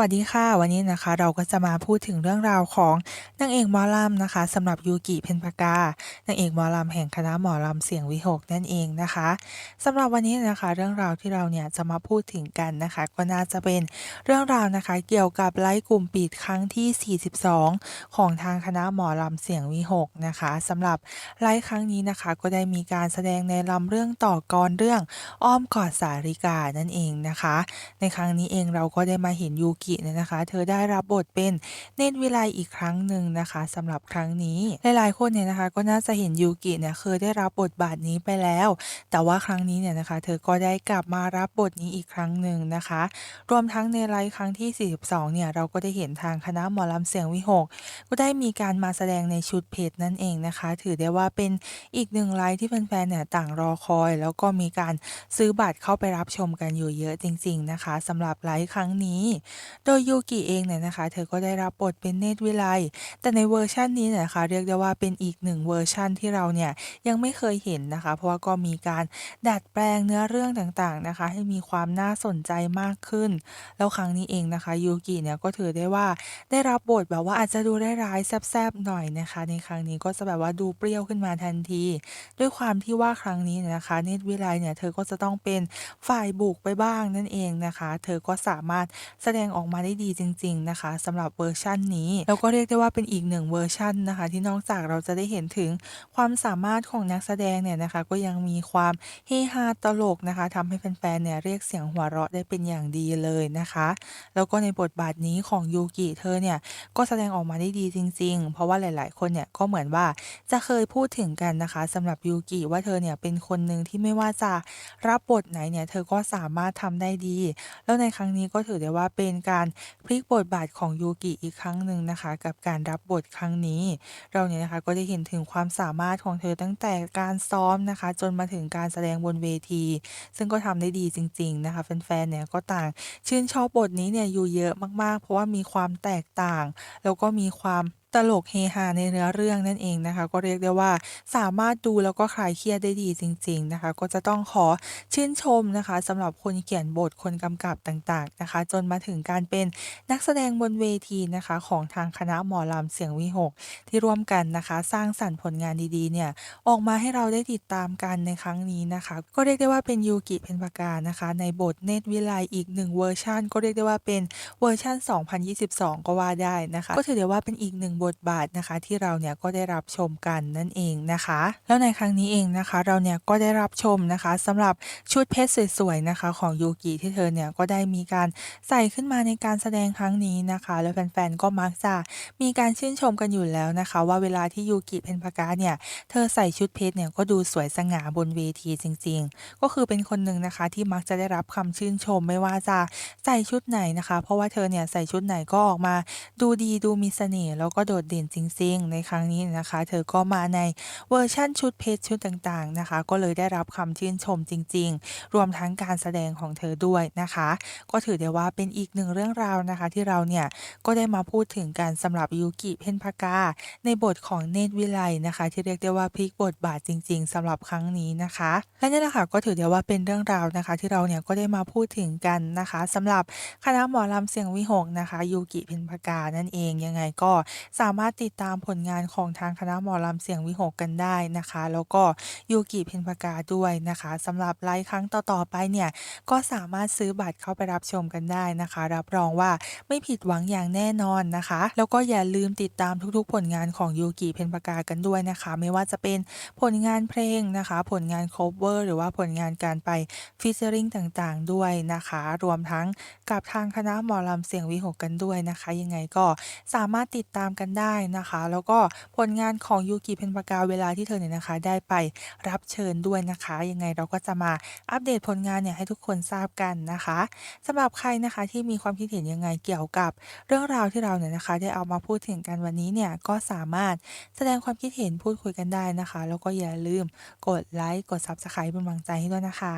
วัสดีค่ะวันนี้นะคะ เราก็จะมาพูดถึงเรื่องราวของนางเอกหมอลำนะคะสำหรับยูกิเพ็ญปากานางเอกหมอลำแห่งคณะหมอลำเสียงวิหกนั่นเองนะคะสำหรับวันนี้นะคะ เรื่องราวที่เราเนี่ยจะมาพูดถึงกันนะคะ ก็น่าจะเป็นเรื่องราวนะคะ เกี่ยวกับไลฟ์กลุ่มปิดครั้งที่ 42 ของทางคณะหมอลำเสียงวิหกนะคะสำหรับไลฟ์ครั้งนี้นะคะ ก็ได้มีการแสดงในลำเรื่องต่อกรเรื่องอ้อมกอดสาริกานั่นเองนะคะ ในครั้งนี้เองเราก็ได้มาเห็นยูกิเนี่ยนะคะ เธอได้รับบทเป็นเนตรวิไลอีกครั้งหนึ่งนะคะสำหรับครั้งนี้ หลายๆคนเนี่ยนะคะ ก็น่าจะเห็นยูกิเนี่ยเคยได้รับบทบาทนี้ไปแล้ว แต่ว่าครั้งนี้เนี่ยนะคะ เธอก็ได้กลับมารับบทนี้อีกครั้งหนึ่งนะคะ รวมทั้งในไลฟ์ครั้งที่ 42 เนี่ยเราก็ได้เห็นทางคณะหมอลำเสียงวิหก ก็ได้มีการมาแสดงในชุดเพชรนั่นเองนะคะ ถือได้ว่าเป็นอีกหนึ่งไลฟ์ที่แฟนๆเนี่ยต่างรอคอย แล้วก็มีการซื้อบัตรเข้าไปรับชมกันอยู่เยอะจริง ๆ นะคะสำหรับไลฟ์ครั้งนี้โดยยูกิเองเนี่ยนะคะ เธอก็ได้รับบทเป็นเนตรวิไล แต่ในเวอร์ชันนี้เนี่ยนะคะ เรียกได้ว่าเป็นอีกหนึ่งเวอร์ชันที่เราเนี่ยยังไม่เคยเห็นนะคะ เพราะว่าก็มีการดัดแปลงเนื้อเรื่องต่างๆนะคะ ให้มีความน่าสนใจมากขึ้น แล้วครั้งนี้เองนะคะยูกิเนี่ยก็ถือได้ว่าได้รับบทแบบว่าอาจจะดูร้ายๆแซ่บๆหน่อยนะคะ ในครั้งนี้ก็จะแบบว่าดูเปรี้ยวขึ้นมาทันที ด้วยความที่ว่าครั้งนี้เนี่ยนะคะ เนตรวิไลเนี่ยเธอก็จะต้องเป็นฝ่ายบุกไปบ้างนั่นเองนะคะ เธอก็สามารถแสดงออกมาได้ดีจริง ๆ นะคะสำหรับเวอร์ชันนี้ แล้วก็เรียกได้ว่าเป็นอีกหนึ่งเวอร์ชันนะคะ ที่นอกจากเราจะได้เห็นถึงความสามารถของนักแสดงเนี่ยนะคะ ก็ยังมีความเฮฮาตลกนะคะทำให้แฟนๆเนี่ยเรียกเสียงหัวเราะได้เป็นอย่างดีเลยนะคะ แล้วก็ในบทบาทนี้ของยูกิเธอเนี่ยก็แสดงออกมาได้ดีจริง ๆ เพราะว่าหลาย ๆ คนเนี่ยก็เหมือนว่าจะเคยพูดถึงกันนะคะสำหรับยูกิว่าเธอเนี่ยเป็นคนหนึ่งที่ไม่ว่าจะรับบทไหนเนี่ยเธอก็สามารถทำได้ดี แล้วในครั้งนี้ก็ถือได้ว่าเป็นการพลิกบทบาทของยูกิอีกครั้งหนึ่งนะคะ กับการรับบทครั้งนี้ เราเนี่ยนะคะก็ได้เห็นถึงความสามารถของเธอตั้งแต่การซ้อมนะคะ จนมาถึงการแสดงบนเวที ซึ่งก็ทำได้ดีจริง ๆ นะคะแฟนๆเนี่ยก็ต่าง ชื่นชอบบทนี้เนี่ยอยู่เยอะมากๆ เพราะว่ามีความแตกต่าง แล้วก็มีความ ตลกเฮฮาในเนื้อเรื่องนั่นเองนะคะ ก็เรียกได้ว่าสามารถดูแล้วก็คลายเครียดได้ดีจริง ๆนะคะ ก็จะต้องขอชื่นชมนะคะสำหรับคนเขียนบทคนกำกับต่างๆนะคะ จนมาถึงการเป็นนักแสดงบนเวทีนะคะของทางคณะหมอลำเสียงวิหก ที่ร่วมกันนะคะ สร้างสรรค์ผลงานดีๆเนี่ยออกมาให้เราได้ติดตามกันในครั้งนี้นะคะ ก็เรียกได้ว่าเป็นยูกิเพ็ญปากานะคะ ในบทเนตรวิไลอีกหนึ่งเวอร์ชันก็เรียกได้ว่าเป็นเวอร์ชัน 2022 ก็ว่าได้นะคะ ก็ถือได้ว่าเป็นอีกหนึ่งบทบาทนะคะที่เราเนี่ยก็ได้รับชมกันนั่นเองนะคะ แล้วในครั้งนี้เองนะคะ เราเนี่ยก็ได้รับชมนะคะสำหรับชุดเพชรสวยๆนะคะของยูกิที่เธอเนี่ยก็ได้มีการใส่ขึ้นมาในการแสดงครั้งนี้นะคะ แล้วแฟนๆก็มักจะมีการชื่นชมกันอยู่แล้วนะคะ ว่าเวลาที่ยูกิเพนพากาเนี่ยเธอใส่ชุดเพชรเนี่ยก็ดูสวยสง่าบนเวทีจริง ๆ ก็คือเป็นคนหนึ่งนะคะที่มักจะได้รับคำชื่นชมไม่ว่าจะใส่ชุดไหนนะคะ เพราะว่าเธอเนี่ยใส่ชุดไหนก็ออกมา ดูดีดูมีเสน่ห์แล้วก็โดดเด่นจริง ๆ ในครั้งนี้นะคะ เธอก็มาในเวอร์ชั่นชุดเพชรชุดต่างๆนะคะ ก็เลยได้รับคำชื่นชมจริง ๆ รวมทั้งการแสดงของเธอด้วยนะคะ ก็ถือได้ว่าเป็นอีกหนึ่งเรื่องราวนะคะ ที่เราเนี่ยก็ได้มาพูดถึงกันสำหรับยูกิเพ็ญพากา ในบทของเนตวิไลนะคะ ที่เรียกได้ว่าพลิกบทบาทจริง ๆสำหรับครั้งนี้นะคะ และนี่แหละค่ะก็ถือได้ว่าเป็นเรื่องราวนะคะ ที่เราเนี่ยก็ได้มาพูดถึงกันนะคะสำหรับคณะหมอลำเสียงวิหกนะคะยูกิเพ็ญพากานั่นเองยังไงก็สามารถติดตามผลงานของทางคณะหมอลำเสียงวิหกกันได้นะคะ แล้วก็ยูกิเพ็ญพากาด้วยนะคะสำหรับไลฟ์ครั้งต่อๆไปเนี่ยก็สามารถซื้อบัตรเข้าไปรับชมกันได้นะคะ รับรองว่าไม่ผิดหวังอย่างแน่นอนนะคะ แล้วก็อย่าลืมติดตามทุกๆ ผลงานของยูกิเพ็ญพากากันด้วยนะคะ ไม่ว่าจะเป็นผลงานเพลงนะคะ ผลงานโคเวอร์หรือว่าผลงานการไปฟิชเชอริงต่างๆ ด้วยนะคะ รวมทั้งกับทางคณะหมอลำเสียงวิหกกันด้วยนะคะ ยังไงก็สามารถติดตามกันได้นะคะ แล้วก็ผลงานของยูกิเพ็ญพากาเวลาที่เธอเนี่ยนะคะ ได้ไปรับเชิญด้วยนะคะ ยังไงเราก็จะมาอัปเดตผลงานเนี่ยให้ทุกคนทราบกันนะคะสำหรับใครนะคะที่มีความคิดเห็นยังไงเกี่ยวกับ เรื่องราวที่เราเนี่ยนะคะ ได้เอามาพูดถึงกันวันนี้เนี่ยก็สามารถแสดงความคิดเห็นพูดคุยกันได้นะคะ แล้วก็อย่าลืมกดไลค์กด Subscribe เป็นกำลังใจให้ด้วยนะคะ